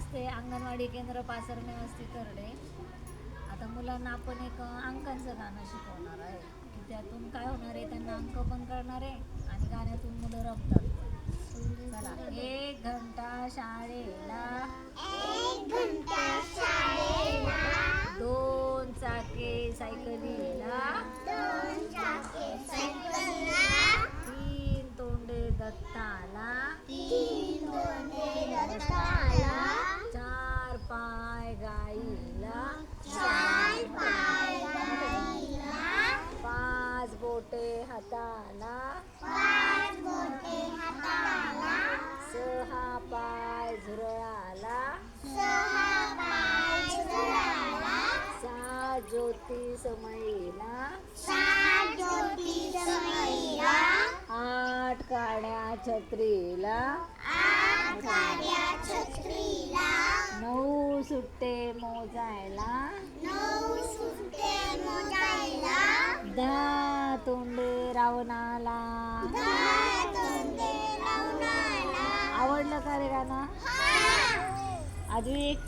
असते अंगणवाडी केंद्र पासरणे असते करडे आता मुलांना आपण एक अंकांचं गाणं शिकवणार आहे. की त्यातून काय होणार आहे? त्यांना अंक पण करणार आहे आणि गाण्यातून मुलं रमतात. चला एक घंटा शाळेला एक घंटा शाळेला. दोन चाके सायकलीला. बोटे हाताला. पाच बोटे हाताला. सहा पाय झुरळाला. सहा पाय झुरळाला. सात ज्योती समईला सात ज्योती समईला आठ काड्या छत्रीला. आठ गाड्या छत्रीला. नऊ सुट्टे मोजायला. नऊ सुट्टे मोजायला दहा तोंडे रावणाला. आवडलं का रे गाणं? अजून एक.